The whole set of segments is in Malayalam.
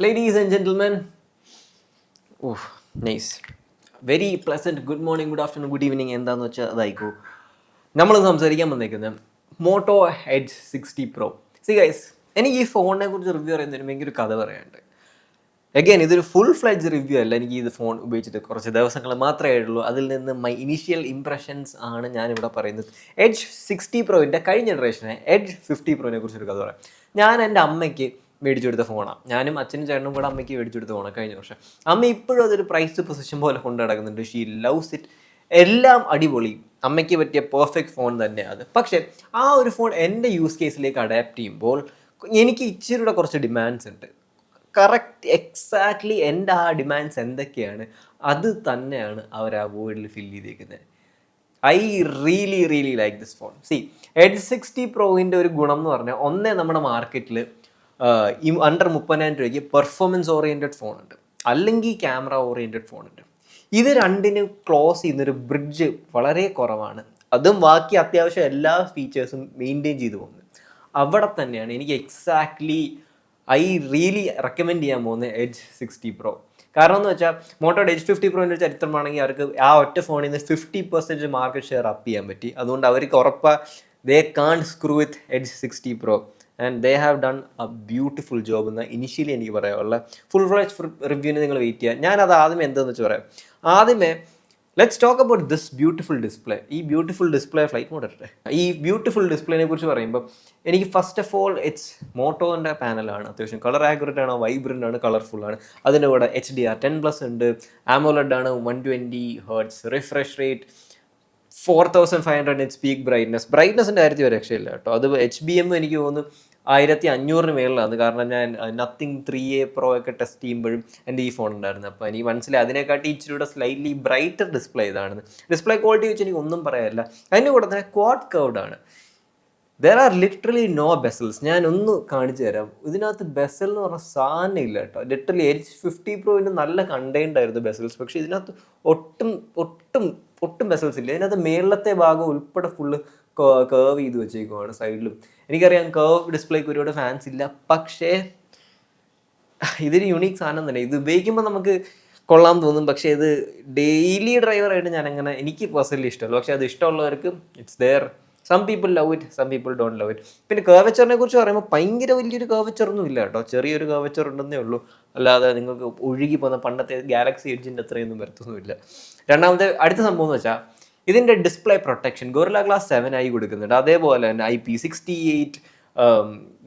Ladies and gentlemen oh nice very pleasant good morning good afternoon good evening എന്താന്ന് വെച്ചാൽ അതായിക്കോ. നമ്മൾ സംസാരിക്കാൻ വന്നേക്കുന്നത് Moto Edge sixty Pro see guys എനിക്ക് ഈ ഫോണിനെ കുറിച്ച് റിവ്യൂ പറയുന്നതിന് ഭയങ്കര കഥ പറയാനുണ്ട്. അഗൈൻ ഇതൊരു ഫുൾ ഫ്ലെഡ്ജ് റിവ്യൂ അല്ല. എനിക്ക് ഇത് ഫോൺ ഉപയോഗിച്ചിട്ട് കുറച്ച് ദിവസങ്ങൾ മാത്രമേ ആയിട്ടുള്ളൂ. അതിൽ നിന്ന് മൈ ഇനീഷ്യൽ ഇംപ്രഷൻസ് ആണ് ഞാനിവിടെ പറയുന്നത്. എഡ്ജ് സിക്സ്റ്റി പ്രോവിന്റെ കഴിഞ്ഞ ജനറേഷനെ എഡ്ജ് ഫിഫ്റ്റി പ്രോവിനെ കുറിച്ചൊരു കഥ പറയാം. ഞാൻ എന്റെ അമ്മയ്ക്ക് മേടിച്ചു കൊടുത്ത ഫോണാണ് ഞാനും അച്ഛനും ചേട്ടനും കൂടെ അമ്മയ്ക്ക് മേടിച്ചു കൊടുത്ത ഫോണാണ് കഴിഞ്ഞ വർഷം. അമ്മ ഇപ്പോഴും അതൊരു പ്രൈസ് പൊസിഷൻ പോലെ കൊണ്ടു നടക്കുന്നുണ്ട്. ഷീ ലവ്സ് ഇറ്റ് എല്ലാം അടിപൊളി. അമ്മയ്ക്ക് പറ്റിയ പെർഫെക്റ്റ് ഫോൺ തന്നെയാണ്. അത് പക്ഷേ ആ ഒരു ഫോൺ എന്റെ യൂസ് കേസിലേക്ക് അഡാപ്റ്റ് ചെയ്യുമ്പോൾ എനിക്ക് ഇച്ചിരിയുടെ കുറച്ച് ഡിമാൻഡ്സ് ഉണ്ട്. കറക്റ്റ് എക്സാക്ട്ലി എന്റെ ആ ഡിമാൻഡ്സ് എന്തൊക്കെയാണ്? അത് തന്നെയാണ് അവർ ആ വേർഡിൽ ഫിൽ ചെയ്തേക്കുന്നത്. I really really like this phone see Edge sixty പ്രോവിന്റെ ഒരു ഗുണം എന്ന് പറഞ്ഞാൽ ഒന്നേ നമ്മുടെ മാർക്കറ്റിൽ ഈ അണ്ടർ മുപ്പതിനായിരം രൂപയ്ക്ക് പെർഫോമൻസ് ഓറിയന്റഡ് ഉണ്ട്. അല്ലെങ്കിൽ ക്യാമറ ഓറിയന്റഡ് ഫോൺ ഉണ്ട്. ഇത് രണ്ടിനും ക്ലോസ് ചെയ്യുന്നൊരു ബ്രിഡ്ജ് വളരെ കുറവാണ്. അതും ബാക്കി അത്യാവശ്യം എല്ലാ ഫീച്ചേഴ്സും മെയിന്റെയിൻ ചെയ്തു പോകുന്നത് അവിടെ തന്നെയാണ് എനിക്ക് എക്സാക്ട്ലി ഐ റിയലി റെക്കമെൻഡ് ചെയ്യാൻ പോകുന്നത് എഡ്ജ് സിക്സ്റ്റി പ്രോ കാരണം എന്ന് വെച്ചാൽ മോട്ടോയുടെ എച്ച് ഫിഫ്റ്റി പ്രോന്റെ ചരിത്രമാണെങ്കിൽ അവർക്ക് ആ ഒറ്റ ഫോണിൽ നിന്ന് fifty percent market share up ചെയ്യാൻ പറ്റി. അതുകൊണ്ട് അവർക്ക് ഉറപ്പാണ് they can screw with Edge sixty Pro and they have done a beautiful job എന്ന് ഇനിഷ്യലി എനിക്ക് പറയാനുള്ള ഫുൾ ഫ്ലെജ് റിവ്യൂവിന് നിങ്ങൾ വെയിറ്റ് ചെയ്യുക. ഞാനത് ആദ്യമേ എന്താണെന്ന് വെച്ച് പറയാം. ആദ്യമേ let's talk about this beautiful display ഈ ബ്യൂട്ടിഫുൾ ഡിസ്പ്ലേ ഫ്ലൈറ്റ് മോഡ് ഇട്ടെ ഈ ബ്യൂട്ടിഫുൾ ഡിസ്പ്ലേനെ കുറിച്ച് പറയുമ്പോൾ എനിക്ക് ഫസ്റ്റ് ഓഫ് ഓൾ ഇറ്റ്സ് മോട്ടോന്റെ പാനലാണ് അത്യാവശ്യം കളർ ആക്യുറേറ്റ് ആണ് വൈബ്രന്റ് ആണ് കളർഫുൾ ആണ്. അതിന്റെ കൂടെ H D R ten plus ഉണ്ട്. ആമോലഡ് ആണ് one twenty hertz refresh rate four thousand five hundred H peak brightness. ബ്രൈറ്റ്നസിന്റെ കാര്യത്തിൽ ഒരു രക്ഷയില്ല കേട്ടോ. അത് എച്ച് ബി എം എനിക്ക് തോന്നുന്നു ആയിരത്തി അഞ്ഞൂറിന് മേളിലാണ്. കാരണം ഞാൻ നത്തിങ് ത്രീ എ പ്രോ ഒക്കെ ടെസ്റ്റ് ചെയ്യുമ്പോഴും എന്റെ ഈ ഫോൺ ഉണ്ടായിരുന്നു. അപ്പോൾ എനിക്ക് മനസ്സിലായി. അതിനെക്കാട്ടി ഇച്ചിരി കൂടെ സ്ലൈറ്റ്ലി ബ്രൈറ്റർ ഡിസ്പ്ലേ ഇതാണ്. ഡിസ്പ്ലേ ക്വാളിറ്റി വെച്ച് എനിക്ക് ഒന്നും പറയാനില്ല. അതിന്റെ കൂടെ തന്നെ ക്വാഡ് കർവ്ഡ് ആണ്. There are literally no bezels ഞാൻ ഒന്ന് കാണിച്ചു തരാം. ഇതിനകത്ത് ബെസൽ എന്ന് പറഞ്ഞ സാധനം ഇല്ല കേട്ടോ. ലിറ്ററലി എച്ച് ഫിഫ്റ്റി പ്രോവിന്റെ നല്ല കണ്ടെയ്ൻഡ് ആയിരുന്നു ബെസൽസ് പക്ഷേ ഇതിനകത്ത് ഒട്ടും ഒട്ടും ഒട്ടും ബെസൽസ് ഇല്ല. ഇതിനകത്ത് മേളത്തെ ഭാഗം ഉൾപ്പെടെ ഫുള്ള് കേർവ് ചെയ്ത് വെച്ചേക്കുവാണ് സൈഡിലും എനിക്കറിയാം കേർവ് ഡിസ്പ്ലേക്ക് ഒരുപാട് ഫാൻസ് ഇല്ല. പക്ഷേ ഇതൊരു യുണീക്ക് സാധനം തന്നെ. ഇത് ഉപയോഗിക്കുമ്പോൾ നമുക്ക് കൊള്ളാൻ തോന്നും. പക്ഷേ ഇത് ഡെയിലി ഡ്രൈവറായിട്ട് ഞാനങ്ങനെ എനിക്ക് പേഴ്സണലി ഇഷ്ടമല്ല. പക്ഷേ അത് ഇഷ്ടമുള്ളവർക്ക് it's there some people love it some people don't love it പിന്നെ കേവച്ചറിനെ കുറിച്ച് പറയുമ്പോൾ ഭയങ്കര വലിയൊരു കേവച്ചറൊന്നും ഇല്ല കേട്ടോ. ചെറിയൊരു കേവച്ചർ ഉണ്ടെന്നേ ഉള്ളൂ. അല്ലാതെ നിങ്ങൾക്ക് ഒഴുകി പോകുന്ന പണ്ടത്തെ ഗാലക്സി എഡ്ജിന്റെ അത്രയൊന്നും വരത്തൊന്നുമില്ല. രണ്ടാമത്തെ അടുത്ത സംഭവം എന്ന് വെച്ചാൽ ഇതിന്റെ display protection Gorilla Glass seven ആയി കൊടുക്കുന്നുണ്ട്. അതേപോലെ തന്നെ I P sixty eight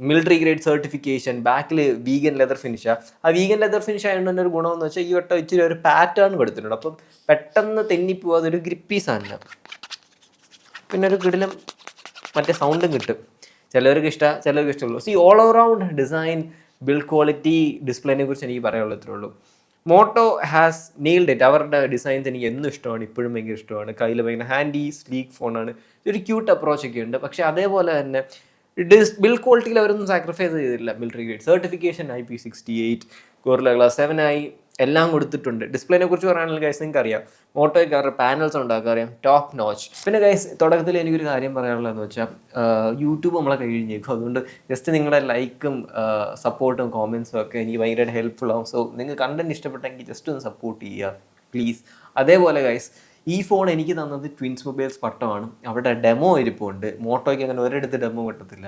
military grade certification ബാക്കിൽ വീഗൻ ലെതർ ഫിനിഷാണ് ആ. വീഗൻ ലെതർ ഫിനിഷ് ആയതുകൊണ്ട് തന്നെ ഒരു ഗുണമെന്ന് വെച്ചാൽ ഈ വട്ടം ഇച്ചിരി ഒരു പാറ്റേൺ കൊടുത്തിട്ടുണ്ട്. അപ്പം പെട്ടെന്ന് തെന്നിപ്പോവാതെ ഒരു ഗ്രിപ്പി സാധനം. പിന്നെ ഒരു ഗ്രിഡിലും മറ്റേ സൗണ്ടും കിട്ടും. ചിലവർക്ക് ഇഷ്ടം ചിലവർക്ക് ഇഷ്ടമുള്ളൂ. See all around design build quality ഡിസ്പ്ലേനെ കുറിച്ച് എനിക്ക് പറയാനുള്ളൂ ഇത്രേ ഉള്ളൂ. മോട്ടോ ഹാസ് നെയിൽഡ് ഇറ്റ് അവരുടെ ഡിസൈൻസ് എനിക്ക് എന്നും ഇഷ്ടമാണ് ഇപ്പോഴും ഭയങ്കര ഇഷ്ടമാണ്. കയ്യിൽ ഭയങ്കര ഹാൻഡി സ്ലീക്ക് ഫോണാണ് ഒരു ക്യൂട്ട് അപ്രോച്ച് ഒക്കെ ഉണ്ട്. പക്ഷേ അതേപോലെ തന്നെ ഡിസ് ബിൽഡ് ക്വാളിറ്റിയിൽ അവരൊന്നും സാക്രിഫൈസ് ചെയ്തില്ല military grade certification I P sixty eight Gorilla Glass seven ആയി. എല്ലാം കൊടുത്തിട്ടുണ്ട്. ഡിസ്പ്ലേനെ കുറിച്ച് പറയുകയാണെങ്കിൽ ഗൈസ് നിങ്ങൾക്ക് അറിയാം മോട്ടോയ്ക്ക് അവരുടെ പാനൽസ് ഉണ്ടാക്കുക അറിയാം? ടോപ്പ് നോച്ച് പിന്നെ ഗൈസ് തുടക്കത്തിൽ എനിക്കൊരു കാര്യം പറയാനുള്ളതെന്ന് വെച്ചാൽ യൂട്യൂബ് നമ്മളെ കഴിഞ്ഞേക്കും അതുകൊണ്ട് ജസ്റ്റ് നിങ്ങളുടെ ലൈക്കും സപ്പോർട്ടും കോമെൻസും ഒക്കെ എനിക്ക് ഭയങ്കരമായിട്ട് ഹെൽപ്ഫുൾ ആവും. സോ നിങ്ങൾ കണ്ടന്റ് ഇഷ്ടപ്പെട്ടെങ്കിൽ ജസ്റ്റ് ഒന്ന് സപ്പോർട്ട് ചെയ്യുക പ്ലീസ് അതേപോലെ ഗൈസ് ഈ ഫോൺ എനിക്ക് തന്നത് ട്വിൻസ് മൊബൈൽസ് പട്ടമാണ്. അവിടെ ഡെമോ ഇരിപ്പുണ്ട്. മോട്ടോയ്ക്ക് അങ്ങനെ ഒരിടത്ത് ഡെമോ കിട്ടത്തില്ല.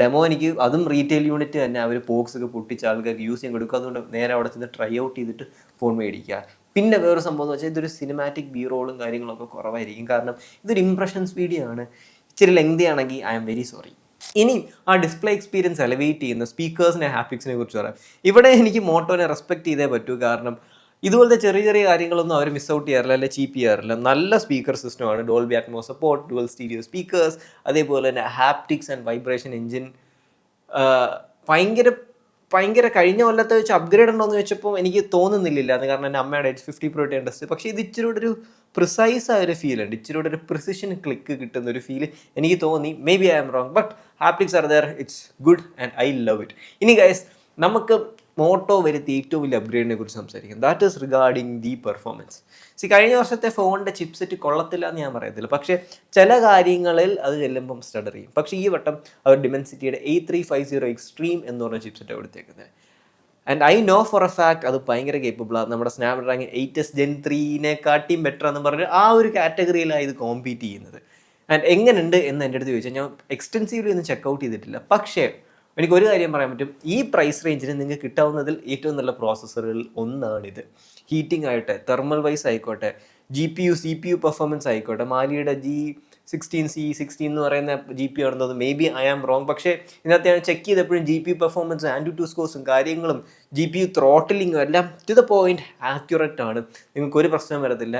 ഡെമോ എനിക്ക് അതും റീറ്റെയിൽ യൂണിറ്റ് തന്നെ. അവർ പോക്സ് ഒക്കെ പൊട്ടിച്ച് ആൾക്കാർക്ക് യൂസ് ചെയ്യാൻ കൊടുക്കുക അതുകൊണ്ട് നേരെ അവിടെ ചെന്ന് ട്രൈ ഔട്ട് ചെയ്തിട്ട് ഫോൺ മേടിക്കുക. പിന്നെ വേറൊരു സംഭവം എന്ന് വെച്ചാൽ ഇതൊരു സിനിമാറ്റിക് ബി റോളും കാര്യങ്ങളൊക്കെ കുറവായിരിക്കും. കാരണം ഇതൊരു ഇംപ്രഷൻസ് വീഡിയോ ആണ്. ഇച്ചിരി ലെങ്തി ആണെങ്കിൽ ഐ എം വെരി സോറി ഇനി ആ ഡിസ്പ്ലേ എക്സ്പീരിയൻസ് എലവേറ്റ് ചെയ്യുന്ന സ്പീക്കേഴ്സിനെ ഹാപ്പിക്സിനെ കുറിച്ച് പറയാം. ഇവിടെ എനിക്ക് മോട്ടോനെ റെസ്പെക്ട് ചെയ്തേ പറ്റൂ. കാരണം ഇതുപോലത്തെ ചെറിയ ചെറിയ കാര്യങ്ങളൊന്നും അവർ മിസ് ഔട്ട് ചെയ്യാറില്ല അല്ലെ ചീപ്പ് ചെയ്യാറില്ല. നല്ല സ്പീക്കർ സിസ്റ്റമാണ് Dolby Atmos support dual stereo speakers അതേപോലെ തന്നെ ഹാപ്റ്റിക്സ് ആൻഡ് വൈബ്രേഷൻ എഞ്ചിൻ ഭയങ്കര ഭയങ്കര കഴിഞ്ഞ കൊല്ലത്തെ വെച്ച് അപ്ഗ്രേഡ് ഉണ്ടോ എന്ന് വെച്ചപ്പോൾ എനിക്ക് തോന്നുന്നില്ല അത് കാരണം എന്റെ അമ്മയുടെ എച്ച് ഫിഫ്റ്റി പ്രോ ടെസ്റ്റ് പക്ഷേ ഇത് ഇച്ചിരി കൂടെ ഒരു പ്രിസൈസ് ആയ ഒരു ഫീൽ ഉണ്ട്. ഇച്ചിരി കൂടെ ഒരു പ്രിസിഷൻ ക്ലിക്ക് കിട്ടുന്ന ഒരു ഫീൽ എനിക്ക് തോന്നി. Maybe I am wrong but haptics are there it's good and I love it ഇനി ഗൈസ് നമുക്ക് മോട്ടോ വരുത്തി ഏറ്റവും വലിയ അപ്ഗ്രേഡിനെ കുറിച്ച് സംസാരിക്കാം. That is regarding the performance see കഴിഞ്ഞ വർഷത്തെ ഫോണിന്റെ ചിപ്സെറ്റ് കൊള്ളത്തില്ല എന്ന് ഞാൻ പറയത്തില്ല. പക്ഷേ ചില കാര്യങ്ങളിൽ അത് ചെല്ലുമ്പം സ്റ്റഡർ ചെയ്യും. പക്ഷേ ഈ വട്ടം അവർ ഡിമെൻസിറ്റിയുടെ eight three five zero extreme എന്ന് പറഞ്ഞ ചിപ്സെറ്റ് കൊടുത്തേക്കുന്നത്. And I know for a fact അത് ഭയങ്കര കേപ്പബിളാണ് നമ്മുടെ Snapdragon eight S Gen ത്രീനെക്കാട്ടിയും ബെറ്റർ എന്ന് പറഞ്ഞ് ആ ഒരു കാറ്റഗറിയിലാണ് ഇത് കോമ്പീറ്റ് ചെയ്യുന്നത്. ആൻഡ് എങ്ങനെയുണ്ട് എന്ന് എന്റെ അടുത്ത് ചോദിച്ചാൽ ഞാൻ എക്സ്റ്റെൻസീവ്ലി ഒന്നും ചെക്കൗട്ട് ചെയ്തിട്ടില്ല. പക്ഷേ എനിക്ക് ഒരു കാര്യം പറയാൻ പറ്റും. ഈ പ്രൈസ് റേഞ്ചിന് നിങ്ങൾക്ക് കിട്ടാവുന്നതിൽ ഏറ്റവും നല്ല പ്രോസസ്സറുകളിൽ ഒന്നാണിത്. ഹീറ്റിംഗ് ആയിട്ട് തെർമൽ വൈസ് ആയിക്കോട്ടെ G P U C P U performance ആയിക്കോട്ടെ മാലിയുടെ ജി സിക്സ്റ്റീൻ സി സിക്സ്റ്റീൻ എന്ന് പറയുന്ന ജി പി ആണെന്ന് തോന്നുന്നു may be I am wrong പക്ഷേ ഇതിനകത്ത് ഞാൻ ചെക്ക് ചെയ്തപ്പോഴും G P performance AnTuTu സ്കോഴ്സും കാര്യങ്ങളും ജി പി യു ത്രോട്ടിലിങ്ങും എല്ലാം ടു ദ പോയിന്റ് ആക്യുറേറ്റ് ആണ്. നിങ്ങൾക്ക് ഒരു പ്രശ്നം വരത്തില്ല.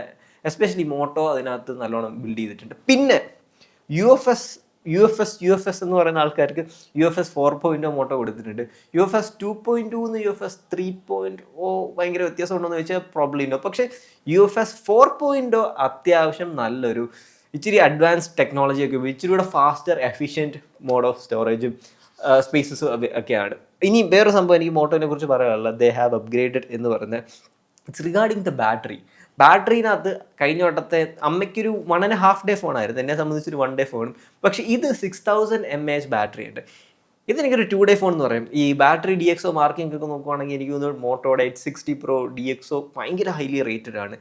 എസ്പെഷ്യലി മോട്ടോ അതിനകത്ത് നല്ലോണം ബിൽഡ് ചെയ്തിട്ടുണ്ട്. പിന്നെ U F S U F S U F S എന്ന് പറയുന്ന ആൾക്കാർക്ക് U F S four point Moto കൊടുത്തിട്ടുണ്ട്. U F S two point two U F S three point oh ഭയങ്കര വ്യത്യാസം ഉണ്ടോ എന്ന് ചോദിച്ചാൽ പ്രോബ്ലം ഉണ്ടോ. പക്ഷേ യു എഫ് എസ് ഫോർ പോയിന്റോ അത്യാവശ്യം നല്ലൊരു ഇച്ചിരി അഡ്വാൻസ് ടെക്നോളജി ഒക്കെ ഉപയോഗിച്ച് ഇച്ചിരി കൂടെ ഫാസ്റ്റർ എഫിഷ്യന്റ് മോഡ് ഓഫ് സ്റ്റോറേജും സ്പേസസും ഒക്കെയാണ്. ഇനി വേറൊരു സംഭവം എനിക്ക് മോട്ടോനെ കുറിച്ച് പറയാനുള്ളത്. ദേ ഹാവ് അപ്ഗ്രേഡഡ് എന്ന് പറയുന്നത് ഇറ്റ്സ് റിഗാർഡിങ് ദ ബാറ്ററി ബാറ്ററിനകത്ത് കഴിഞ്ഞ വട്ടത്തെ അമ്മയ്ക്കൊരു വൺ ആൻഡ് ഹാഫ് ഡേ ഫോണായിരുന്നു എന്നെ സംബന്ധിച്ചൊരു വൺ ഡേ ഫോണും പക്ഷേ ഇത് six thousand M A H battery ഉണ്ട്. ഇതെനിക്കൊരു ടു ഡേ ഫോൺ എന്ന് പറയും. ഈ ബാറ്ററി ഡി എക്സോ മാർക്കിംഗ് ഒക്കെ നോക്കുവാണെങ്കിൽ എനിക്ക് തോന്നുന്നു മോട്ടോയുടെ Edge sixty Pro D XO ഭയങ്കര ഹൈലി റേറ്റഡ് ആണ്.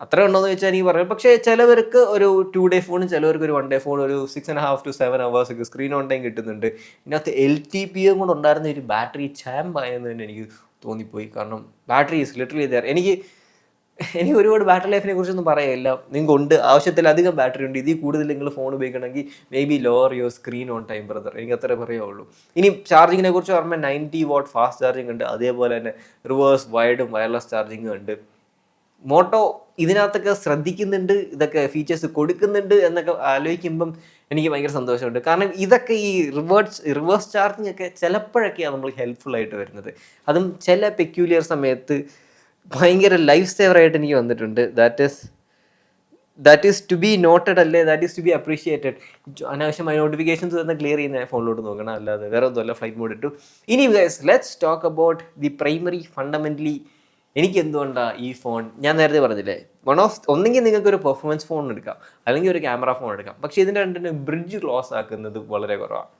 അത്ര ഉണ്ടോയെന്ന് വെച്ചാൽ എനിക്ക് പറയാം. പക്ഷേ ചിലവർക്ക് ഒരു ടു ഡേ ഫോണും ചിലവർക്ക് ഒരു വൺ ഡേ ഫോൺ ഒരു six and half to seven hours ഒക്കെ സ്ക്രീൻ ഓൺ ടൈം കിട്ടുന്നുണ്ട്. ഇതിനകത്ത് എൽ ടി പി എം കൊണ്ട് ഉണ്ടായിരുന്ന ഒരു ബാറ്ററി ചാമ്പായെന്ന് തന്നെ എനിക്ക് തോന്നിപ്പോയി. കാരണം ബാറ്ററി ഈസ് ലിറ്ററലി ദർ എനിക്ക് എനിക്ക് ഒരുപാട് ബാറ്ററി ലൈഫിനെ കുറിച്ചൊന്നും പറയില്ല. നിങ്ങൾക്ക് ഉണ്ട്. ആവശ്യത്തിലധികം ബാറ്ററി ഉണ്ട്. ഇതിൽ കൂടുതൽ നിങ്ങൾ ഫോൺ ഉപയോഗിക്കണമെങ്കിൽ maybe lower your screen on time brother എനിക്ക് അത്ര പറയുള്ളൂ ഇനി ചാർജിങ്ങിനെ കുറിച്ച് പറയുമ്പോൾ നയന്റി വാട്ട് ഫാസ്റ്റ് ചാർജിങ് ഉണ്ട്. അതേപോലെ തന്നെ റിവേഴ്സ് വൈഡും വയർലെസ് ചാർജിങ്ങും ഉണ്ട്. മോട്ടോ ഇതിനകത്തൊക്കെ ശ്രദ്ധിക്കുന്നുണ്ട്. ഇതൊക്കെ ഫീച്ചേഴ്സ് കൊടുക്കുന്നുണ്ട് എന്നൊക്കെ ആലോചിക്കുമ്പം എനിക്ക് ഭയങ്കര സന്തോഷമുണ്ട്. കാരണം ഇതൊക്കെ ഈ റിവേഴ്സ് റിവേഴ്സ് ചാർജിങ് ഒക്കെ ചിലപ്പോഴൊക്കെയാണ് നമ്മൾ ഹെൽപ്ഫുൾ ആയിട്ട് വരുന്നത്. അതും ചില പെക്യൂലിയർ സമയത്ത് ഭയങ്കര ലൈഫ് സേവർ ആയിട്ട് എനിക്ക് വന്നിട്ടുണ്ട്. That is that is to be noted അല്ലേ? That is to be appreciated അനാവശ്യമായ നോട്ടിഫിക്കേഷൻസ് തന്നെ ക്ലിയർ ചെയ്യുന്ന ഫോണിലോട്ട് നോക്കണം. അല്ലാതെ വേറെ ഒന്നുമല്ല ഫ്ലൈറ്റ് മോഡ് ഇട്ടു. ഇനി guys let's talk about the primary fundamentally എനിക്ക് എന്തുകൊണ്ടാണ് ഈ ഫോൺ ഞാൻ നേരത്തെ പറഞ്ഞില്ലേ വൺ ഓഫ് ഒന്നെങ്കിൽ നിങ്ങൾക്ക് ഒരു പെർഫോമൻസ് ഫോൺ എടുക്കാം. അല്ലെങ്കിൽ ഒരു ക്യാമറ ഫോൺ എടുക്കാം. പക്ഷേ ഇതിന്റെ രണ്ടിനും ബ്രിഡ്ജ് ക്ലോസ് ആക്കുന്നത് വളരെ കുറവാണ്.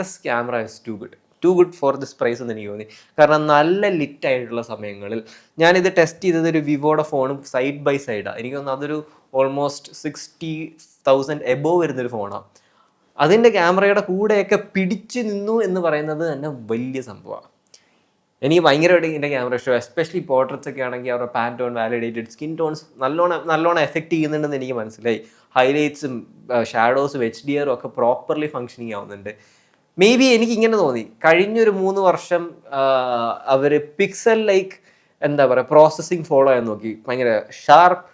This camera is too good too good for this price എന്ന് എനിക്ക് തോന്നി. കാരണം നല്ല ലിറ്റ് ആയിട്ടുള്ള സമയങ്ങളിൽ ഞാനിത് ടെസ്റ്റ് ചെയ്തത് ഒരു വിവോയുടെ ഫോണും സൈഡ് ബൈ സൈഡാണ് എനിക്ക് തോന്നുന്നു അതൊരു ഓൾമോസ്റ്റ് സിക്സ്റ്റി തൗസൻഡ് എബോവ് വരുന്നൊരു ഫോണാണ് അതിന്റെ ക്യാമറയുടെ കൂടെയൊക്കെ പിടിച്ചു നിന്നു എന്ന് പറയുന്നത് തന്നെ വലിയ സംഭവമാണ്. എനിക്ക് ഭയങ്കരമായിട്ട് ഇതിന്റെ ക്യാമറ ഇഷ്ടം. എസ്പെഷ്യലി പോർട്രേറ്റ്സ് ഒക്കെ ആണെങ്കിൽ അവരുടെ Pantone validated skin tones നല്ലോണം നല്ലോണം എഫക്റ്റ് ചെയ്യുന്നുണ്ടെന്ന് എനിക്ക് മനസ്സിലായി. ഹൈലൈറ്റ്സും ഷാഡോസും എച്ച് ഡി ആറും ഒക്കെ പ്രോപ്പർലി ഫങ്ഷനിങ് ആവുന്നുണ്ട്. മേ ബി എനിക്ക് ഇങ്ങനെ തോന്നി. കഴിഞ്ഞൊരു മൂന്ന് വർഷം അവർ പിക്സൽ ലൈക്ക് എന്താ പറയുക പ്രോസസ്സിങ് ഫോളോ ചെയ്യാൻ നോക്കി. ഭയങ്കര ഷാർപ്പ്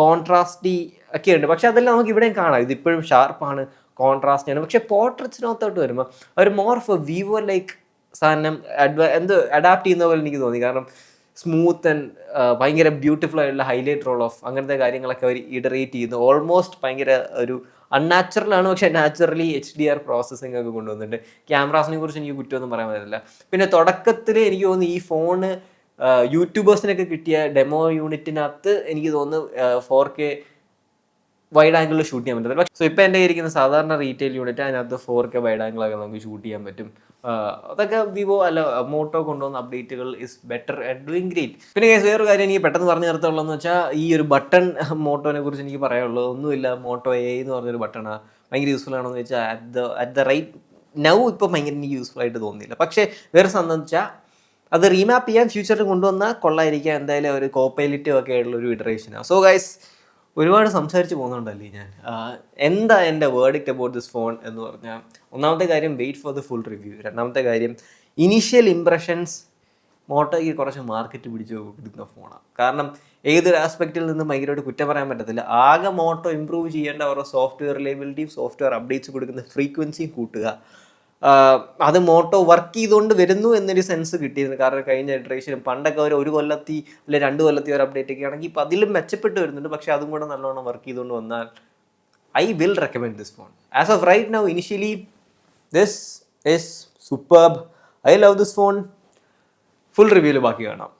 കോൺട്രാസ്റ്റി ഒക്കെ ഉണ്ട്. പക്ഷെ അതെല്ലാം നമുക്ക് ഇവിടെയും കാണാം. ഇതിപ്പോഴും ഷാർപ്പാണ് കോൺട്രാസ്റ്റ് ആണ് പക്ഷെ പോർട്രേറ്റ്സിനകത്തോട്ട് വരുമ്പോൾ അവർ more of a Vivo like സാധനം അഡ്വ എന്ത് അഡാപ്റ്റ് ചെയ്യുന്ന പോലെ എനിക്ക് തോന്നി. കാരണം സ്മൂത്ത് ആൻഡ് ഭയങ്കര ബ്യൂട്ടിഫുൾ ആയിട്ടുള്ള ഹൈലൈറ്റ് റോൾ ഓഫ് അങ്ങനത്തെ കാര്യങ്ങളൊക്കെ അവർ ഇഡറേറ്റ് ചെയ്യുന്നു. ഓൾമോസ്റ്റ് ഭയങ്കര ഒരു അൺനാച്ചുറൽ ആണ് പക്ഷെ naturally H D R processing ഒക്കെ കൊണ്ടുവന്നിട്ടുണ്ട്. ക്യാമറാസിനെ കുറിച്ച് എനിക്ക് കുറ്റമൊന്നും പറയാൻ പറ്റില്ല പിന്നെ തുടക്കത്തിൽ എനിക്ക് തോന്നുന്നു ഈ ഫോണ് യൂട്യൂബേഴ്സിനൊക്കെ കിട്ടിയ ഡെമോ യൂണിറ്റിനകത്ത് എനിക്ക് തോന്നുന്നു ഫോർ കെ വൈഡ് ആംഗിളിൽ ഷൂട്ട് ചെയ്യാൻ പറ്റും സോ ഇപ്പോൾ എന്റെ ഇരിക്കുന്ന സാധാരണ റീറ്റെയിൽ യൂണിറ്റ് അതിനകത്ത് ഫോർ കെ വൈഡ് ആംഗിളൊക്കെ നമുക്ക് ഷൂട്ട് ചെയ്യാൻ പറ്റും. അതൊക്കെ വിവോ അല്ല മോട്ടോ കൊണ്ടുവന്ന അപ്ഡേറ്റുകൾ is better at doing great പിന്നെ കേസ് വേറൊരു കാര്യം എനിക്ക് പെട്ടെന്ന് പറഞ്ഞു നിർത്തുള്ളതെന്ന് വെച്ചാൽ ഈ ഒരു ബട്ടൺ മോട്ടോനെ കുറിച്ച് എനിക്ക് പറയാനുള്ളത് ഒന്നുമില്ല. മോട്ടോ എ എന്ന് പറഞ്ഞൊരു ബട്ടണാണ് ഭയങ്കര യൂസ്ഫുൾ ആണെന്ന് വെച്ചാൽ at the at the right now ഇപ്പോൾ ഭയങ്കര എനിക്ക് യൂസ്ഫുൾ ആയിട്ട് തോന്നുന്നില്ല പക്ഷേ വേറെ സംബന്ധിച്ചാൽ വെച്ചാൽ അത് റീമാപ്പ് ചെയ്യാൻ ഫ്യൂച്ചറിൽ കൊണ്ടുവന്നാൽ കൊള്ളായിരിക്കാം. എന്തായാലും ഒരു കോപ്പൈലിറ്റും ഒക്കെ ഉള്ള ഒരു ഇറ്ററേഷനാണ് സോ ഗൈസ് ഒരുപാട് സംസാരിച്ച് പോകുന്നുണ്ടല്ലേ ഞാൻ? എന്താ എന്റെ വേർഡിക്റ്റ് അബൌട്ട് ദിസ് ഫോൺ എന്ന് പറഞ്ഞാൽ ഒന്നാമത്തെ കാര്യം wait for the full review രണ്ടാമത്തെ കാര്യം ഇനീഷ്യൽ ഇംപ്രഷൻസ് മോട്ടോയ്ക്ക് കുറച്ച് മാർക്കറ്റ് പിടിച്ച് കൊടുക്കുന്ന ഫോണാണ് കാരണം ഏതൊരു ആസ്പെക്റ്റിൽ നിന്നും ഭയങ്കരമായിട്ട് കുറ്റം പറയാൻ പറ്റത്തില്ല. ആകെ മോട്ടോ ഇമ്പ്രൂവ് ചെയ്യേണ്ട അവരുടെ സോഫ്റ്റ്വെയർ റിലേബിലിറ്റിയും സോഫ്റ്റ്വെയർ അപ്ഡേറ്റ്സ് കൊടുക്കുന്ന ഫ്രീക്വൻസിയും കൂട്ടുക. അത് മോട്ടോ വർക്ക് ചെയ്തുകൊണ്ട് വരുന്നു എന്നൊരു സെൻസ് കിട്ടിയിരുന്നു. കാരണം കഴിഞ്ഞ ജനറേഷനും പണ്ടൊക്കെ അവർ ഒരു കൊല്ലത്തി അല്ലെ രണ്ട് കൊല്ലത്തി ഒരു അപ്ഡേറ്റ് ഒക്കെ ആണെങ്കിൽ ഇപ്പം അതിലും മെച്ചപ്പെട്ട് വരുന്നുണ്ട്. പക്ഷേ അതും കൂടെ നല്ലോണം വർക്ക് ചെയ്തുകൊണ്ട് വന്നാൽ I will recommend this phone as of right now initially this is superb I love this phone full reveal ബാക്കി കാണാം.